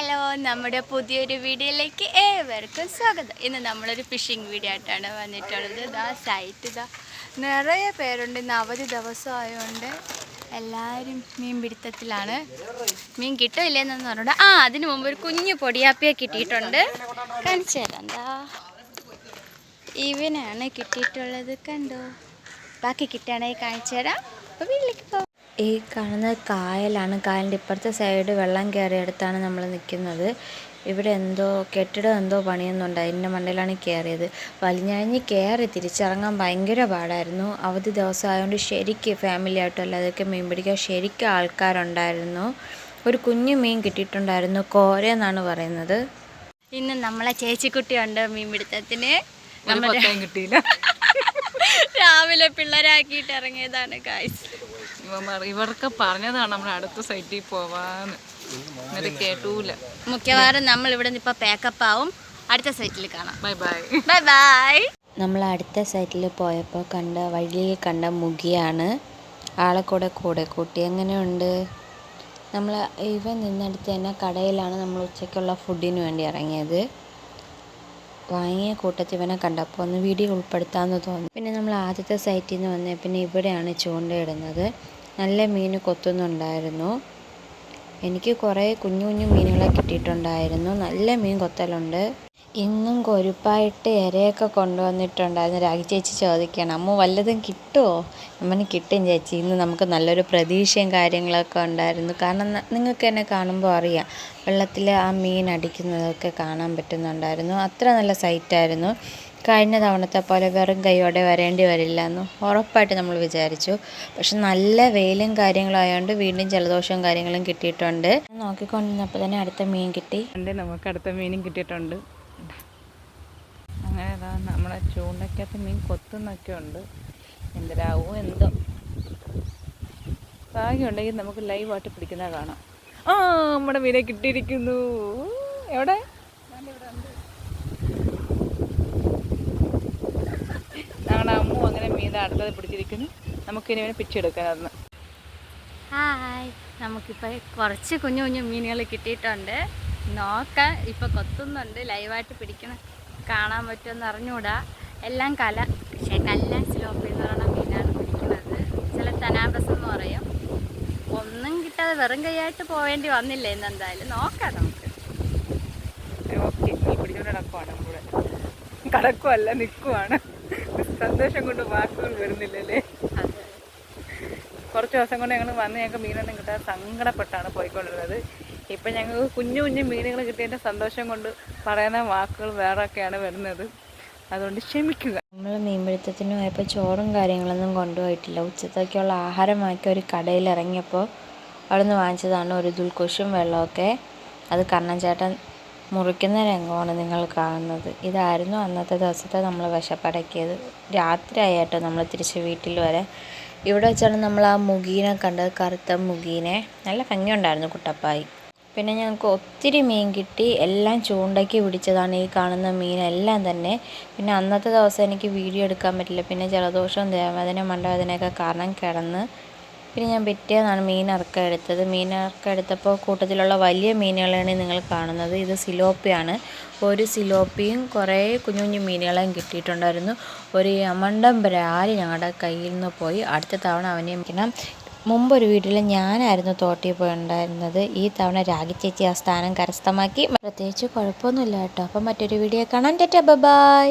Hello നമ്മുടെ പുതിയൊരു വീഡിയോയിലേക്ക് ഏവർക്കും സ്വാഗതം. ഇന്ന് നമ്മളൊരു ഫിഷിംഗ് വീഡിയോ ആയിട്ടാണ് വന്നിട്ടുള്ളത്. ഇതാ സൈറ്റ് ഇതാ നിറയെ പേരുണ്ട്. ഇന്ന് അവധി ദിവസം ആയതുകൊണ്ട് എല്ലാവരും മീൻ പിടുത്തത്തിലാണ്. മീൻ കിട്ടില്ലെന്നു പറഞ്ഞോണ്ട് ആ അതിനു മുമ്പ് ഒരു കുഞ്ഞു പൊടിയാപ്പിയെ കിട്ടിയിട്ടുണ്ട്. കാണിച്ചു എന്താ ഇവനാണ് കിട്ടിയിട്ടുള്ളത് കണ്ടോ? ബാക്കി കിട്ടുകയാണെങ്കിൽ കാണിച്ചു തരാം. അപ്പോൾ വീട്ടിലേക്ക് ഈ കാണുന്നത് കായലാണ്. കായലിന്റെ ഇപ്പുറത്തെ സൈഡ് വെള്ളം കയറിയടുത്താണ് നമ്മൾ നിൽക്കുന്നത് ഇവിടെ എന്തോ കെട്ടിടം എന്തോ പണിയുന്നുണ്ട്. അതിന്റെ മണ്ടയിലാണ് കയറിയത് വലിഞ്ഞഴിഞ്ഞ് കയറി തിരിച്ചിറങ്ങാൻ ഭയങ്കര പാടായിരുന്നു. അവധി ദിവസം ആയതുകൊണ്ട് ശരിക്ക് ഫാമിലി ആയിട്ടും അല്ലാതൊക്കെ മീൻ പിടിക്കാൻ ശരിക്കും ആൾക്കാരുണ്ടായിരുന്നു. ഒരു കുഞ്ഞു മീൻ കിട്ടിയിട്ടുണ്ടായിരുന്നു. കോര എന്നാണ് പറയുന്നത്. ഇന്ന് നമ്മളെ ചേച്ചിക്കുട്ടിയുണ്ട് മീൻപിടുത്തത്തിന് പിടുത്തത്തിന്. കിട്ടിയില്ല. രാവിലെ പിള്ളേരാക്കിയിട്ട് ഇറങ്ങിയതാണ് കായ്സ് ഇവന്മാർ ഇവർക്ക് പറഞ്ഞതാണ് നമ്മൾ അടുത്ത സൈറ്റിൽ പോവാന്ന്. എന്നിട്ട് കേട്ടൂല. മിക്കവാറും നമ്മൾ ഇവിടെ നിന്ന് ഇപ്പൊ പാക്കപ്പ് ആവും. അടുത്ത സൈറ്റിൽ കാണാം. ബൈ ബൈ ബൈ ബൈ നമ്മൾ അടുത്ത സൈറ്റിൽ പോയപ്പോൾ കണ്ട വഴിയിൽ കണ്ട മുഖിയാണ്. ആളെ കൂടെ കൂടെ കൂട്ടി. എങ്ങനെയുണ്ട്? നമ്മൾ ഇവ നിന്നടുത്ത് തന്നെ കടയിലാണ് നമ്മൾ ഉച്ചയ്ക്കുള്ള ഫുഡിന് വേണ്ടി ഇറങ്ങിയത്. വാങ്ങിയ കൂട്ടത്തിൽ ഇവനെ കണ്ടപ്പോൾ ഒന്ന് വീഡിയോ ഉൾപ്പെടുത്താമെന്ന് തോന്നി. പിന്നെ നമ്മൾ ആദ്യത്തെ സൈറ്റിൽ നിന്ന് വന്നേ പിന്നെ ഇവിടെയാണ് ചൂണ്ടയിടുന്നത് നല്ല മീൻ കൊത്തുന്നുണ്ടായിരുന്നു. എനിക്ക് കുറേ കുഞ്ഞു കുഞ്ഞു മീനുകളെ കിട്ടിയിട്ടുണ്ടായിരുന്നു. നല്ല മീൻ കൊത്തലുണ്ട്. ഇന്നും കൊരുപ്പായിട്ട് ഇരയൊക്കെ കൊണ്ടുവന്നിട്ടുണ്ടായിരുന്നു. രാഗി ചേച്ചി ചോദിക്കണം അമ്മ വല്ലതും കിട്ടുമോ അമ്മന് കിട്ടും ചേച്ചി. ഇന്ന് നമുക്ക് നല്ലൊരു പ്രതീക്ഷയും കാര്യങ്ങളൊക്കെ ഉണ്ടായിരുന്നു. കാരണം നിങ്ങൾക്ക് എന്നെ കാണുമ്പോൾ അറിയാം വെള്ളത്തിൽ ആ മീൻ അടിക്കുന്നതൊക്കെ കാണാൻ പറ്റുന്നുണ്ടായിരുന്നു. അത്ര നല്ല സൈറ്റായിരുന്നു കഴിഞ്ഞ തവണത്തെ പോലെ വെറും കൈയോടെ വരേണ്ടി വരില്ല എന്ന് ഉറപ്പായിട്ട് നമ്മൾ വിചാരിച്ചു. പക്ഷെ നല്ല വെയിലും കാര്യങ്ങളും ആയതുകൊണ്ട് വീണ്ടും ജലദോഷവും കാര്യങ്ങളും കിട്ടിയിട്ടുണ്ട്. നോക്കിക്കൊണ്ടിരുന്നപ്പോൾ തന്നെ അടുത്ത മീൻ കിട്ടി. നമുക്ക് അടുത്ത മീനും കിട്ടിയിട്ടുണ്ട്. അങ്ങനെ അതാ നമ്മളെ ചൂണ്ടയ്ക്കകത്ത് മീൻ കൊത്തുന്നൊക്കെ ഉണ്ട്. എന്തിനാവോ എന്തോ. ഭാഗ്യമുണ്ടെങ്കിൽ നമുക്ക് ലൈവായിട്ട് പിടിക്കുന്നത് കാണാം. ആ നമ്മുടെ മീനെ കിട്ടിയിരിക്കുന്നു. എവിടെ? ഞങ്ങളുടെ അമ്മു അങ്ങനെ മീൻ അടുത്തത് പിടിച്ചിരിക്കുന്നു. നമുക്കിനി ഇവനെ പിച്ചെടുക്കാനായിരുന്നു ഹായ് നമുക്കിപ്പോൾ കുറച്ച് കുഞ്ഞു കുഞ്ഞു മീനുകൾ കിട്ടിയിട്ടുണ്ട്. നോക്കാൻ ഇപ്പോൾ കൊത്തുന്നുണ്ട്. ലൈവായിട്ട് പിടിക്കുന്ന കാണാൻ പറ്റുമെന്ന് അറിഞ്ഞുകൂടാ. എല്ലാം കല പക്ഷേ കല്ല സ്ലോപ്പ് എന്ന് പറയുന്ന മീനാണ് പിടിക്കുന്നത്. ചില തനാബസ് എന്ന് പറയും. ഒന്നും കിട്ടാതെ വെറും കൈയായിട്ട് പോവേണ്ടി വന്നില്ല ഇന്ന് എന്തായാലും? നോക്കാം നമുക്ക്. കടക്കുമല്ല നിൽക്കുവാണ്. സന്തോഷം കൊണ്ട് വാക്കുകൾ വരുന്നില്ലല്ലേ? കുറച്ച് ദിവസം കൊണ്ട് ഞങ്ങൾ വന്ന് ഞങ്ങൾക്ക് മീനൊന്നും കിട്ടാതെ സങ്കടപ്പെട്ടാണ് പോയിക്കൊണ്ടിരുന്നത്. ഇപ്പം ഞങ്ങൾക്ക് കുഞ്ഞു കുഞ്ഞു മീനുകൾ കിട്ടിയതിന്റെ സന്തോഷം കൊണ്ട് പറയുന്ന വാക്കുകൾ വേറെയൊക്കെയാണ് വരുന്നത്. അതുകൊണ്ട് ക്ഷമിക്കുക. നമ്മൾ മീൻപിടുത്തത്തിന് പോയപ്പോൾ ചോറും കാര്യങ്ങളൊന്നും കൊണ്ടുപോയിട്ടില്ല. ഉച്ചത്തേക്കുള്ള ആഹാരമാക്കി ഒരു കടയിൽ ഇറങ്ങിയപ്പോൾ അവിടെ നിന്ന് വാങ്ങിച്ചതാണ് ഒരു ദുൽക്കുഷും വെള്ളമൊക്കെ അത് കണ്ണൻചേട്ടൻ മുറിക്കുന്ന രംഗമാണ് നിങ്ങൾ കാണുന്നത്. ഇതായിരുന്നു അന്നത്തെ ദിവസത്തെ നമ്മൾ വിശപ്പടക്കിയത്. രാത്രിയായിട്ടോ നമ്മൾ തിരിച്ച് വീട്ടിൽ വരെ. ഇവിടെ വെച്ചാണ് നമ്മൾ ആ മുഗീനെ കണ്ടത് കറുത്ത മുഗീനെ നല്ല ഭംഗിയുണ്ടായിരുന്നു കുട്ടപ്പായി. പിന്നെ ഞങ്ങൾക്ക് ഒത്തിരി മീൻ കിട്ടി. എല്ലാം ചൂണ്ടയ്ക്ക് പിടിച്ചതാണ് ഈ കാണുന്ന മീനെല്ലാം തന്നെ. പിന്നെ അന്നത്തെ ദിവസം എനിക്ക് വീഡിയോ എടുക്കാൻ പറ്റില്ല. പിന്നെ ജലദോഷവും ദേവവേദന മണ്ടവേദനയൊക്കെ കാരണം കിടന്ന്. പിന്നെ ഞാൻ പിറ്റേന്നാണ് മീൻ ഇറക്കം എടുത്തത്. മീൻ ഇറക്കം എടുത്തപ്പോൾ കൂട്ടത്തിലുള്ള വലിയ മീനുകളാണ് നിങ്ങൾ കാണുന്നത്. ഇത് സിലോപ്പിയാണ്. ഒരു സിലോപ്പിയും കുറേ കുഞ്ഞു കുഞ്ഞു മീനുകളെയും കിട്ടിയിട്ടുണ്ടായിരുന്നു. ഒരു യമണ്ടം ബ്രാലി ഞങ്ങളുടെ കയ്യിൽ നിന്ന് പോയി. അടുത്ത തവണ അവനെ മിക്കണം മുമ്പൊരു വീട്ടിൽ ഞാനായിരുന്നു തോട്ടിൽ പോയി ഉണ്ടായിരുന്നത് ഈ തവണ രാഗി ചേച്ചി ആ സ്ഥാനം കരസ്ഥമാക്കി. പ്രത്യേകിച്ച് കുഴപ്പമൊന്നുമില്ല കേട്ടോ. അപ്പം മറ്റൊരു വീഡിയോ കാണാൻ ടാറ്റാ ബൈ.